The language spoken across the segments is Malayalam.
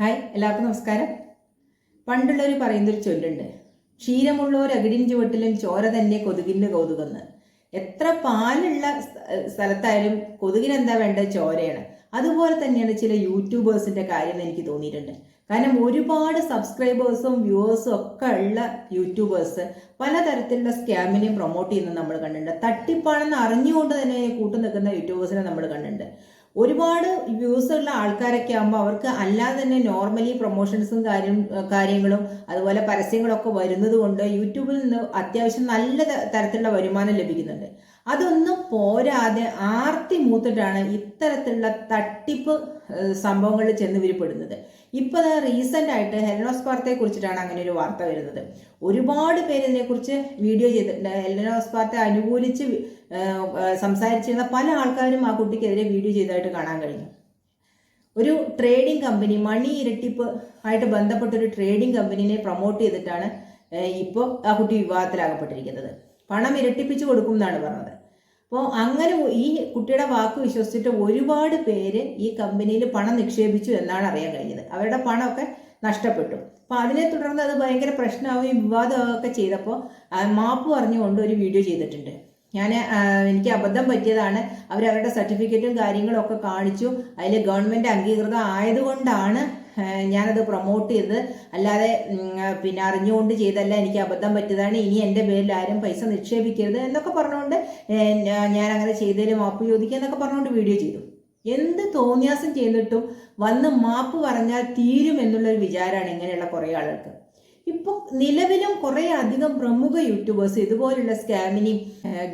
ഹായ് എല്ലാവർക്കും നമസ്കാരം. പണ്ടുള്ളവർ പറയുന്നൊരു ചൊല്ലുണ്ട്. ക്ഷീരമുള്ളവർ അകിടിൻ ചുവട്ടിലും ചോര തന്നെ കൊതുകിന്റെ കൗതുകെന്ന്. എത്ര പാലുള്ള സ്ഥ- സ്ഥലത്തായാലും കൊതുകിന് എന്താ ചോരയാണ്. അതുപോലെ തന്നെയാണ് ചില യൂട്യൂബേഴ്സിന്റെ കാര്യം എനിക്ക് തോന്നിയിട്ടുണ്ട്. കാരണം ഒരുപാട് സബ്സ്ക്രൈബേഴ്സും വ്യൂവേഴ്സും ഒക്കെ ഉള്ള യൂട്യൂബേഴ്സ് പലതരത്തിലുള്ള സ്കാമിനെയും പ്രൊമോട്ട് ചെയ്യുന്നത് നമ്മൾ കണ്ടിട്ടുണ്ട്. തട്ടിപ്പാണെന്ന് അറിഞ്ഞുകൊണ്ട് തന്നെ കൂട്ടു നിൽക്കുന്ന യൂട്യൂബേഴ്സിനെ നമ്മൾ കണ്ടിട്ടുണ്ട്. ഒരുപാട് വ്യൂസ് ഉള്ള ആൾക്കാരൊക്കെ ആകുമ്പോൾ അവർക്ക് അല്ലാതെ തന്നെ നോർമലി പ്രൊമോഷൻസും കാര്യം കാര്യങ്ങളും അതുപോലെ പരസ്യങ്ങളൊക്കെ വരുന്നത് കൊണ്ട് യൂട്യൂബിൽ നിന്ന് അത്യാവശ്യം നല്ല തരത്തിലുള്ള വരുമാനം ലഭിക്കുന്നുണ്ട്. അതൊന്നും പോരാതെ ആർത്തി മൂത്തിട്ടാണ് ഇത്തരത്തിലുള്ള തട്ടിപ്പ് സംഭവങ്ങളിൽ ചെന്ന് ഇവർ ഇപ്പോൾ റീസെന്റ് ആയിട്ട് ഹെലനോസ് പാർത്തയെ കുറിച്ചിട്ടാണ് അങ്ങനെ ഒരു വാർത്ത വരുന്നത്. ഒരുപാട് പേര് ഇതിനെക്കുറിച്ച് വീഡിയോ ചെയ്തിട്ടുണ്ട്. ഹെലനോസ് പാർത്തെ അനുകൂലിച്ച് സംസാരിച്ചിരുന്ന പല ആൾക്കാരും ആ കുട്ടിക്കെതിരെ വീഡിയോ ചെയ്തതായിട്ട് കാണാൻ കഴിഞ്ഞു. ഒരു ട്രേഡിംഗ് കമ്പനി മണി ഇരട്ടിപ്പ് ആയിട്ട് ബന്ധപ്പെട്ട ഒരു ട്രേഡിംഗ് കമ്പനിനെ പ്രൊമോട്ട് ചെയ്തിട്ടാണ് ഇപ്പോൾ ആ കുട്ടി വിവാഹത്തിലാകപ്പെട്ടിരിക്കുന്നത്. പണം ഇരട്ടിപ്പിച്ച് കൊടുക്കും എന്നാണ് പറഞ്ഞത്. അപ്പോൾ അങ്ങനെ ഈ കുട്ടിയുടെ വാക്ക് വിശ്വസിച്ചിട്ട് ഒരുപാട് പേര് ഈ കമ്പനിയിൽ പണം നിക്ഷേപിച്ചു എന്നാണ് അറിയാൻ കഴിഞ്ഞത്. അവരുടെ പണമൊക്കെ നഷ്ടപ്പെട്ടു. അപ്പോൾ അതിനെ തുടർന്ന് അത് ഭയങ്കര പ്രശ്നമാവുകയും വിവാദമൊക്കെ ചെയ്തപ്പോൾ മാപ്പ് പറഞ്ഞുകൊണ്ട് ഒരു വീഡിയോ ചെയ്തിട്ടുണ്ട്. ഞാൻ എനിക്ക് അബദ്ധം പറ്റിയതാണ്. അവർ അവരുടെ സർട്ടിഫിക്കറ്റും കാര്യങ്ങളും ഒക്കെ കാണിച്ചു. അതിൽ ഗവൺമെന്റ് അംഗീകൃതം ആയതുകൊണ്ടാണ് ഞാനത് പ്രൊമോട്ട് ചെയ്ത് അല്ലാതെ പിന്നെ അറിഞ്ഞുകൊണ്ട് ചെയ്തല്ല എനിക്ക് അബദ്ധം പറ്റിയതാണ്. ഇനി എന്റെ പേരിൽ ആരും പൈസ നിക്ഷേപിക്കരുത് എന്നൊക്കെ പറഞ്ഞുകൊണ്ട് ഞാൻ അങ്ങനെ ചെയ്തതിൽ മാപ്പ് ചോദിക്കുക എന്നൊക്കെ പറഞ്ഞുകൊണ്ട് വീഡിയോ ചെയ്തു. എന്ത് തോന്നിയാസം ചെയ്തിട്ടും വന്ന് മാപ്പ് പറഞ്ഞാൽ തീരും എന്നുള്ളൊരു വിചാരമാണ് ഇങ്ങനെയുള്ള കുറേ ആളുകൾക്ക്. ഇപ്പൊ നിലവിലും കുറേ അധികം പ്രമുഖ യൂട്യൂബേഴ്സ് ഇതുപോലുള്ള സ്കാമിനെയും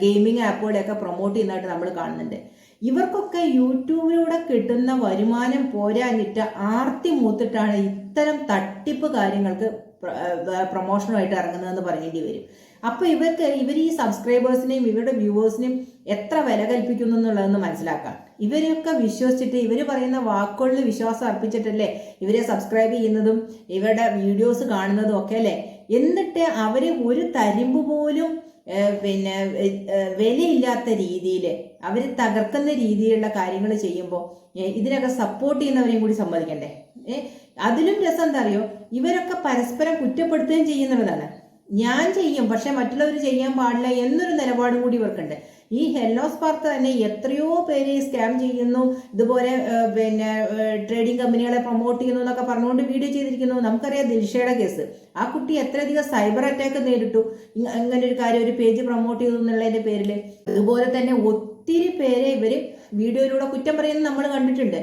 ഗെയിമിംഗ് ആപ്പുകളെയൊക്കെ പ്രൊമോട്ട് ചെയ്യുന്നതായിട്ട് നമ്മൾ കാണുന്നുണ്ട്. ഇവർക്കൊക്കെ യൂട്യൂബിലൂടെ കിട്ടുന്ന വരുമാനം പോരാഞ്ഞിട്ട് ആർത്തി മൂത്തിട്ടാണ് ഇത്തരം തട്ടിപ്പ് കാര്യങ്ങൾക്ക് പ്രൊമോഷനുമായിട്ട് ഇറങ്ങുന്നതെന്ന് പറയേണ്ടി വരും. അപ്പൊ ഇവർക്ക് ഇവർ ഈ സബ്സ്ക്രൈബേഴ്സിനെയും ഇവരുടെ വ്യൂവേഴ്സിനെയും എത്ര വില കൽപ്പിക്കുന്നു എന്നുള്ളതെന്ന് മനസ്സിലാക്കാം. ഇവരെയൊക്കെ വിശ്വസിച്ചിട്ട് ഇവർ പറയുന്ന വാക്കുകളിൽ വിശ്വാസം അർപ്പിച്ചിട്ടല്ലേ ഇവരെ സബ്സ്ക്രൈബ് ചെയ്യുന്നതും ഇവരുടെ വീഡിയോസ് കാണുന്നതും ഒക്കെ അല്ലേ? എന്നിട്ട് അവരെ ഒരു തരിമ്പ് പോലും പിന്നെ വിലയില്ലാത്ത രീതിയിൽ അവർ തകർക്കുന്ന രീതിയിലുള്ള കാര്യങ്ങൾ ചെയ്യുമ്പോൾ ഇതിനൊക്കെ സപ്പോർട്ട് ചെയ്യുന്നവരെയും കൂടി സമ്മതിക്കണ്ടേ? അതിലും രസം എന്താ അറിയോ? ഇവരൊക്കെ പരസ്പരം കുറ്റപ്പെടുത്തുകയും ചെയ്യുന്നുള്ളതാണ്. ഞാൻ ചെയ്യും പക്ഷെ മറ്റുള്ളവർ ചെയ്യാൻ പാടില്ല എന്നൊരു നിലപാടും കൂടി ഇവർക്കുണ്ട്. ഈ ഹെല്ലോ പാർത്ത് തന്നെ എത്രയോ പേര് സ്കാം ചെയ്യുന്നു. ഇതുപോലെ പിന്നെ ട്രേഡിംഗ് കമ്പനികളെ പ്രൊമോട്ട് ചെയ്യുന്നു എന്നൊക്കെ പറഞ്ഞുകൊണ്ട് വീഡിയോ ചെയ്തിരിക്കുന്നു. നമുക്കറിയാം ദിൽഷയുടെ കേസ്. ആ കുട്ടി എത്രയധികം സൈബർ അറ്റാക്ക് നേരിട്ടു. ഇങ്ങനെ ഒരു കാര്യം ഒരു പേജ് പ്രൊമോട്ട് ചെയ്തു എന്നുള്ളതിന്റെ പേരിൽ അതുപോലെ തന്നെ ഒത്തിരി പേരെ ഇവർ വീഡിയോയിലൂടെ കുറ്റം പറയുന്നത് നമ്മൾ കണ്ടിട്ടുണ്ട്.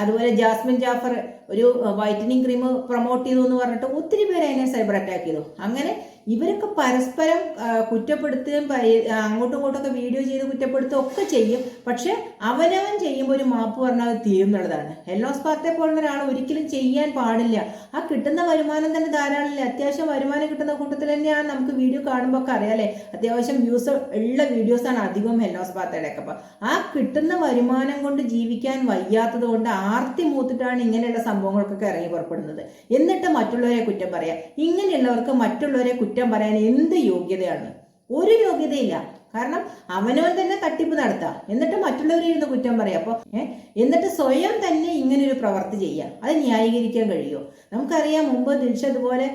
അതുപോലെ ജാസ്മിൻ ജാഫർ ഒരു വൈറ്റനിങ് ക്രീം പ്രൊമോട്ട് ചെയ്തു എന്ന് പറഞ്ഞിട്ട് ഒത്തിരി പേരെ അതിനെ സൈബർ അറ്റാക്ക് ചെയ്തു. അങ്ങനെ ഇവരൊക്കെ പരസ്പരം കുറ്റപ്പെടുത്തുകയും അങ്ങോട്ടും ഇങ്ങോട്ടൊക്കെ വീഡിയോ ചെയ്ത് കുറ്റപ്പെടുത്തുകയും ഒക്കെ ചെയ്യും. പക്ഷെ അവനവൻ ചെയ്യുമ്പോൾ ഒരു മാപ്പ് പറഞ്ഞാൽ അത് തീരും എന്നുള്ളതാണ് എല്ലോസ് പോലുള്ള ഒരാൾ ഒരിക്കലും ചെയ്യാൻ പാടില്ല. ആ കിട്ടുന്ന വരുമാനം തന്നെ ധാരാളമില്ല? അത്യാവശ്യം വരുമാനം കിട്ടുന്ന കൂട്ടത്തിൽ തന്നെയാണ് നമുക്ക് വീഡിയോ കാണുമ്പോൾ ഒക്കെ അറിയാം അല്ലേ? അത്യാവശ്യം വ്യൂസ് ഉള്ള വീഡിയോസാണ് അധികവും ഹെല്ലോസ് പാർട്ടിയുടെ ഒക്കെ അപ്പം ആ കിട്ടുന്ന വരുമാനം കൊണ്ട് ജീവിക്കാൻ വയ്യാത്തത് കൊണ്ട് ആർത്തി മൂത്തിട്ടാണ് ഇങ്ങനെയുള്ള സംഭവങ്ങൾക്കൊക്കെ ഇറങ്ങി പുറപ്പെടുന്നത്. എന്നിട്ട് മറ്റുള്ളവരെ കുറ്റം പറയാം. ഇങ്ങനെയുള്ളവർക്ക് മറ്റുള്ളവരെ കുറ്റം പറയാൻ എന്ത് യോഗ്യതയാണ്? ഒരു യോഗ്യതയില്ല. കാരണം അവനവൻ തന്നെ തട്ടിപ്പ് നടത്താം. എന്നിട്ട് മറ്റുള്ളവരെ ഇരുന്ന് കുറ്റം പറയാം. അപ്പോൾ എന്നിട്ട് സ്വയം തന്നെ ഇങ്ങനെ ഒരു പ്രവർത്തി ചെയ്യാം. അത് ന്യായീകരിക്കാൻ കഴിയുമോ നമുക്കറിയാം മുമ്പ് ദിൽഷ അതുപോലെ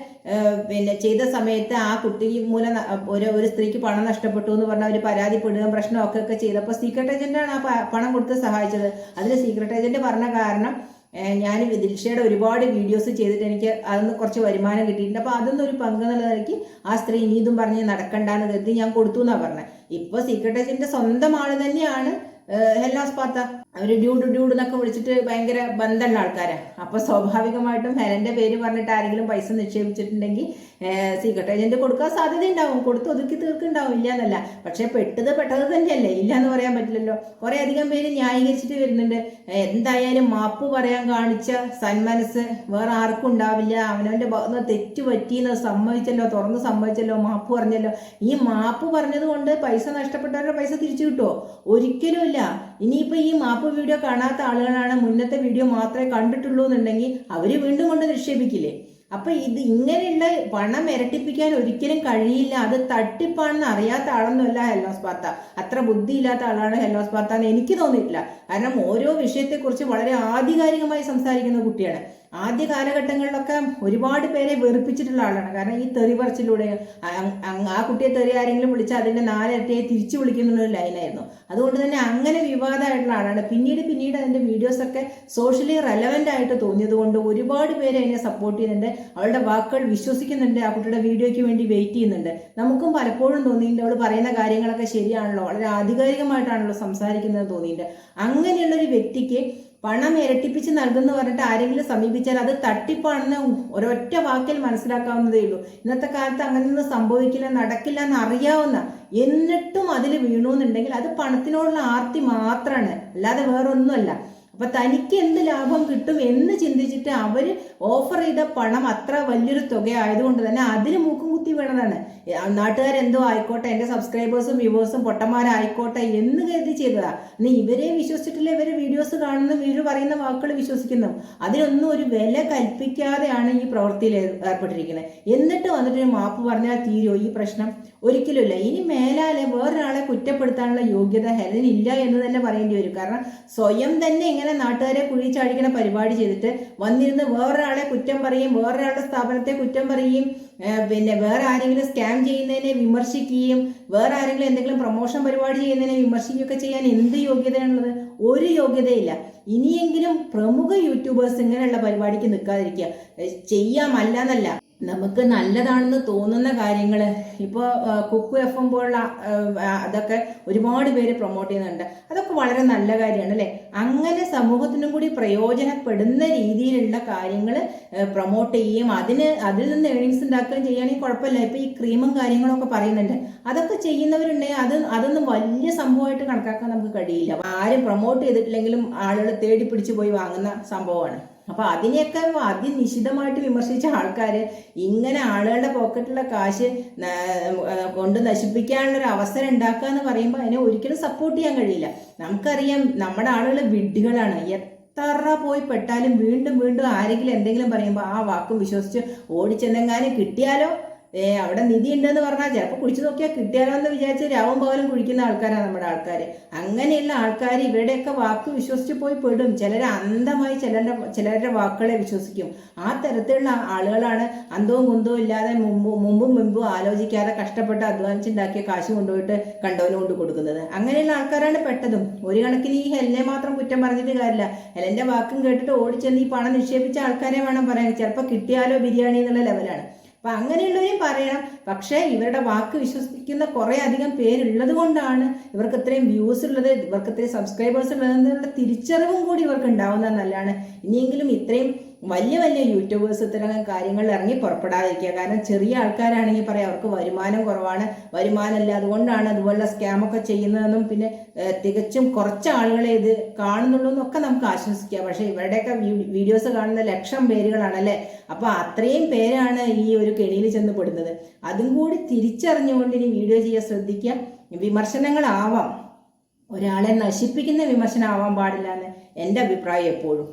പിന്നെ ചെയ്ത സമയത്ത് ആ കുട്ടി മൂലം ഒരു ഒരു സ്ത്രീക്ക് പണം നഷ്ടപ്പെട്ടു എന്ന് പറഞ്ഞ ഒരു പരാതിപ്പെടുകയും പ്രശ്നമൊക്കെ ഒക്കെ ചെയ്തപ്പോൾ സീക്രട്ട് ഏജന്റാണ് ആ പണം കൊടുത്ത് സഹായിച്ചത്. അതിന് സീക്രട്ട് ഏജന്റ് പറഞ്ഞ കാരണം ഞാൻ ദിൽഷയുടെ ഒരുപാട് വീഡിയോസ് ചെയ്തിട്ട് എനിക്ക് അതൊന്ന് കുറച്ച് വരുമാനം കിട്ടിയിട്ടുണ്ട്. അപ്പോൾ അതൊന്നും ഒരു പങ്ക് എന്നുള്ള നിലയ്ക്ക് ആ സ്ത്രീ ഇനി ഇതും പറഞ്ഞ് നടക്കണ്ടെന്ന് കരുതി ഞാൻ കൊടുത്തു എന്നാണ് പറഞ്ഞത്. ഇപ്പോൾ സീക്രട്ട് ഏജന്റിന്റെ സ്വന്തം ആൾ തന്നെയാണ് ഹെല്ലാസ് പാത്ത. അവർ ഡ്യൂഡ് ഡ്യൂഡ് എന്നൊക്കെ വിളിച്ചിട്ട് ഭയങ്കര ബന്ധമുള്ള ആൾക്കാരാണ് അപ്പോൾ സ്വാഭാവികമായിട്ടും ഹെലന്റെ പേര് പറഞ്ഞിട്ട് ആരെങ്കിലും പൈസ നിക്ഷേപിച്ചിട്ടുണ്ടെങ്കിൽ സീക്രട്ട് ഏജന്റ് കൊടുക്കാൻ സാധ്യത ഉണ്ടാവും കൊടുത്ത് ഒതുക്കി തീർക്കുണ്ടാവും ഇല്ല എന്നല്ല പക്ഷെ പെട്ടത് പെട്ടത് തന്നെയല്ലേ. ഇല്ല എന്ന് പറയാൻ പറ്റില്ലല്ലോ. കുറെ അധികം പേര് ന്യായീകരിച്ചിട്ട് വരുന്നുണ്ട്. എന്തായാലും മാപ്പ് പറയാൻ കാണിച്ച സന്മനസ് വേറെ ആർക്കും ഉണ്ടാവില്ല. അവനവന്റെ ഭാഗത്ത് തെറ്റ് പറ്റിയെന്ന് സമ്മതിച്ചല്ലോ. തുറന്ന് സമ്മതിച്ചല്ലോ. മാപ്പ് പറഞ്ഞല്ലോ. ഈ മാപ്പ് പറഞ്ഞത് കൊണ്ട് പൈസ നഷ്ടപ്പെട്ടവരുടെ പൈസ തിരിച്ചു കിട്ടുമോ ഒരിക്കലും ഇല്ല. ഇനിയിപ്പോ ഈ മാപ്പ് വീഡിയോ കാണാത്ത ആളുകളാണ് മുന്നത്തെ വീഡിയോ മാത്രമേ കണ്ടിട്ടുള്ളൂ എന്നുണ്ടെങ്കിൽ അവർ വീണ്ടും കൊണ്ട് നിക്ഷേപിക്കില്ലേ? അപ്പൊ ഇത് ഇങ്ങനെയുള്ള പണം ഇരട്ടിപ്പിക്കാൻ ഒരിക്കലും കഴിയില്ല. അത് തട്ടിപ്പാണെന്ന് അറിയാത്ത ആളൊന്നുമല്ല ഹെല്ലോസ് പാത്ത അത്ര ബുദ്ധിയില്ലാത്ത ആളാണ് ഹെല്ലോസ് പാത്ത എന്ന് എനിക്ക് തോന്നിയിട്ടില്ല. കാരണം ഓരോ വിഷയത്തെക്കുറിച്ച് വളരെ ആധികാരികമായി സംസാരിക്കുന്ന കുട്ടിയാണ്. ആദ്യ കാലഘട്ടങ്ങളിലൊക്കെ ഒരുപാട് പേരെ വെറുപ്പിച്ചിട്ടുള്ള ആളാണ്. കാരണം ഈ തെറി പറച്ചിലൂടെ ആ കുട്ടിയെ തെറി ആരെങ്കിലും വിളിച്ചാൽ അതിന്റെ നാലിരട്ടിയെ തിരിച്ചു വിളിക്കുന്ന ലൈനായിരുന്നു. അതുകൊണ്ട് തന്നെ അങ്ങനെ വിവാദമായിട്ടുള്ള ആളാണ്. പിന്നീട് പിന്നീട് അതിന്റെ വീഡിയോസൊക്കെ സോഷ്യലി റെലവന്റ് ആയിട്ട് തോന്നിയത് കൊണ്ട് ഒരുപാട് പേര് അതിനെ സപ്പോർട്ട് ചെയ്യുന്നുണ്ട്. അവളുടെ വാക്കുകൾ വിശ്വസിക്കുന്നുണ്ട്. ആ കുട്ടിയുടെ വീഡിയോയ്ക്ക് വേണ്ടി വെയിറ്റ് ചെയ്യുന്നുണ്ട്. നമുക്കും പലപ്പോഴും തോന്നിയിട്ടുണ്ട്. അവൾ പറയുന്ന കാര്യങ്ങളൊക്കെ ശരിയാണല്ലോ. വളരെ ആധികാരികമായിട്ടാണല്ലോ സംസാരിക്കുന്നത് തോന്നിയിട്ടുണ്ട്. അങ്ങനെയുള്ളൊരു വ്യക്തിക്ക് പണം ഇരട്ടിപ്പിച്ച് നൽകുന്നു പറഞ്ഞിട്ട് ആരെങ്കിലും സമീപിച്ചാൽ അത് തട്ടിപ്പാണെന്ന് ഒരൊറ്റ വാക്കിൽ മനസ്സിലാക്കാവുന്നതേ ഉള്ളൂ. ഇന്നത്തെ കാലത്ത് അങ്ങനെയൊന്നും സംഭവിക്കില്ല നടക്കില്ല എന്ന് അറിയാവുന്ന എന്നിട്ടും അതിൽ വീണു എന്നുണ്ടെങ്കിൽ അത് പണത്തിനോടുള്ള ആർത്തി മാത്രമാണ് അല്ലാതെ വേറൊന്നുമല്ല. അപ്പൊ തനിക്ക് എന്ത് ലാഭം കിട്ടും എന്ന് ചിന്തിച്ചിട്ട് അവർ ഓഫർ ചെയ്ത പണം അത്ര വലിയൊരു തുക ആയതുകൊണ്ട് തന്നെ അതിന് മൂക്കും കുത്തി വീണതാണ് നാട്ടുകാരെന്തോ ആയിക്കോട്ടെ എന്റെ സബ്സ്ക്രൈബേഴ്സും വ്യൂവേഴ്സും പൊട്ടന്മാരായിക്കോട്ടെ എന്ന് കരുതി ചെയ്തതാ. ഇനി ഇവരെ വിശ്വസിച്ചിട്ടില്ല ഇവരെ വീഡിയോസ് കാണുന്നു ഇവർ പറയുന്ന വാക്കുകൾ വിശ്വസിക്കുന്നു. അതിനൊന്നും ഒരു വില കൽപ്പിക്കാതെയാണ് ഈ പ്രവൃത്തിയിൽ ഏർ- ഏർപ്പെട്ടിരിക്കുന്നത്. എന്നിട്ട് വന്നിട്ട് ഒരു മാപ്പ് പറഞ്ഞാൽ തീരുമോ ഈ പ്രശ്നം? ഒരിക്കലുമില്ല. ഇനി മേലാലെ വേറൊരാളെ കുറ്റപ്പെടുത്താനുള്ള യോഗ്യത ഹെലനില്ല എന്ന് തന്നെ പറയേണ്ടി വരും. കാരണം സ്വയം തന്നെ ഇങ്ങനെ നാട്ടുകാരെ കുഴിച്ചാടിക്കുന്ന പരിപാടി ചെയ്തിട്ട് വന്നിരുന്ന് വേറൊരാളെ കുറ്റം പറയും വേറൊരാളുടെ സ്ഥാപനത്തെ കുറ്റം പറയും പിന്നെ വേറെ ആരെങ്കിലും സ്കാം ചെയ്യുന്നതിനെ വിമർശിക്കുകയും വേറെ ആരെങ്കിലും എന്തെങ്കിലും പ്രൊമോഷൻ പരിപാടി ചെയ്യുന്നതിനെ വിമർശിക്കുകയൊക്കെ ചെയ്യാൻ എന്ത് യോഗ്യതയാണുള്ളത്? ഒരു യോഗ്യതയില്ല. ഇനിയെങ്കിലും പ്രമുഖ യൂട്യൂബേഴ്സ് ഇങ്ങനെയുള്ള പരിപാടിക്ക് നിൽക്കാതിരിക്കുക. ചെയ്യാമല്ല എന്നല്ല. നമുക്ക് നല്ലതാണെന്ന് തോന്നുന്ന കാര്യങ്ങൾ ഇപ്പോൾ കുക്കു എഫ് എം പോലുള്ള അതൊക്കെ ഒരുപാട് പേര് പ്രൊമോട്ട് ചെയ്യുന്നുണ്ട്. അതൊക്കെ വളരെ നല്ല കാര്യമാണ് അല്ലേ? അങ്ങനെ സമൂഹത്തിനും കൂടി പ്രയോജനപ്പെടുന്ന രീതിയിലുള്ള കാര്യങ്ങൾ പ്രൊമോട്ട് ചെയ്യുകയും അതിന് അതിൽ നിന്ന് ഏണിങ്സ് ഉണ്ടാക്കുകയും ചെയ്യുകയാണെങ്കിൽ കുഴപ്പമില്ല. ഇപ്പോൾ ഈ ക്രീമും കാര്യങ്ങളൊക്കെ പറയുന്നുണ്ട്. അതൊക്കെ ചെയ്യുന്നവരുണ്ടെങ്കിൽ അത് അതൊന്നും വലിയ സംഭവമായിട്ട് കണക്കാക്കാൻ നമുക്ക് കഴിയില്ല. ആരും പ്രൊമോട്ട് ചെയ്തിട്ടില്ലെങ്കിലും ആളുകൾ തേടി പിടിച്ചു പോയി വാങ്ങുന്ന സംഭവമാണ്. അപ്പൊ അതിനെയൊക്കെ അതിനിശിതമായിട്ട് വിമർശിച്ച ആൾക്കാര് ഇങ്ങനെ ആളുകളുടെ പോക്കറ്റിലുള്ള കാശ് കൊണ്ട് നശിപ്പിക്കാനുള്ള അവസരം ഉണ്ടാക്കുക എന്ന് പറയുമ്പോൾ അതിനെ ഒരിക്കലും സപ്പോർട്ട് ചെയ്യാൻ കഴിയില്ല. നമുക്കറിയാം നമ്മുടെ ആളുകൾ വിഡ്ഢികളാണ്. എത്ര പോയി പെട്ടാലും വീണ്ടും വീണ്ടും ആരെങ്കിലും എന്തെങ്കിലും പറയുമ്പോൾ ആ വാക്കും വിശ്വസിച്ച് ഓടിച്ചെന്നെങ്ങാനും കിട്ടിയാലോ? ഏ അവിടെ നിധി ഉണ്ടെന്ന് പറഞ്ഞാൽ ചിലപ്പോൾ കുഴിച്ചു നോക്കിയാൽ കിട്ടിയാലോ എന്ന് വിചാരിച്ച് രാവും പകലും കുഴിക്കുന്ന ആൾക്കാരാണ് നമ്മുടെ ആൾക്കാർ അങ്ങനെയുള്ള ആൾക്കാർ ഇവരുടെയൊക്കെ വാക്ക് വിശ്വസിച്ച് പോയി പെടും. ചിലർ അന്ധമായി ചിലരുടെ ചിലരുടെ വാക്കുകളെ വിശ്വസിക്കും. ആ തരത്തിലുള്ള ആളുകളാണ് അന്തവും കുന്തവും ഇല്ലാതെ മുമ്പും മുമ്പും മുമ്പും ആലോചിക്കാതെ കഷ്ടപ്പെട്ട് അധ്വാനിച്ചുണ്ടാക്കിയ കാശ് കൊണ്ടുപോയിട്ട് കണ്ടവന് കൊണ്ട് കൊടുക്കുന്നത്. അങ്ങനെയുള്ള ആൾക്കാരാണ് പെട്ടതും. ഒരു കണക്കിന് ഈ ഹെലിനെ മാത്രം കുറ്റം പറഞ്ഞിട്ട് കാര്യമില്ല. ഹെലന്റെ വാക്കും കേട്ടിട്ട് ഓടിച്ചെന്ന് ഈ പണം നിക്ഷേപിച്ച ആൾക്കാരെ വേണം പറയാൻ. ചിലപ്പോൾ കിട്ടിയാലോ ബിരിയാണി എന്നുള്ള ലെവലാണ് അപ്പൊ അങ്ങനെയുള്ളവരും പറയണം. പക്ഷേ ഇവരുടെ വാക്ക് വിശ്വസിക്കുന്ന കുറേ അധികം പേരുള്ളത് കൊണ്ടാണ് ഇവർക്ക് ഇത്രയും വ്യൂസ് ഉള്ളത് ഇവർക്ക് ഇത്രയും സബ്സ്ക്രൈബേഴ്സ് ഉള്ളത് എന്നുള്ള തിരിച്ചറിവും കൂടി ഇവർക്ക് ഉണ്ടാവുന്നത് നല്ലതാണ് ഇനിയെങ്കിലും ഇത്രയും വലിയ വലിയ യൂട്യൂബേഴ്സ് ഇത്തരം കാര്യങ്ങളിൽ ഇറങ്ങി പുറപ്പെടാതിരിക്കുക. കാരണം ചെറിയ ആൾക്കാരാണെങ്കിൽ പറയാം അവർക്ക് വരുമാനം കുറവാണ്. വരുമാനമില്ല. അതുകൊണ്ടാണ് അതുപോലുള്ള സ്കാമൊക്കെ ചെയ്യുന്നതെന്നും പിന്നെ തികച്ചും കുറച്ച് ആളുകളെ ഇത് കാണുന്നുള്ളൂ എന്നൊക്കെ നമുക്ക് ആശ്വസിക്കാം പക്ഷേ ഇവരുടെയൊക്കെ വീഡിയോസ് കാണുന്ന ലക്ഷം പേരുകളാണല്ലേ? അപ്പോൾ അത്രയും പേരാണ് ഈ ഒരു കെണിയിൽ ചെന്ന് പെടുന്നത്. അതും കൂടി തിരിച്ചറിഞ്ഞുകൊണ്ട് ഇനി വീഡിയോ ചെയ്യാൻ ശ്രദ്ധിക്കുക. വിമർശനങ്ങളാവാം. ഒരാളെ നശിപ്പിക്കുന്ന വിമർശനം ആവാൻ പാടില്ല എന്ന് എന്റെ അഭിപ്രായം എപ്പോഴും.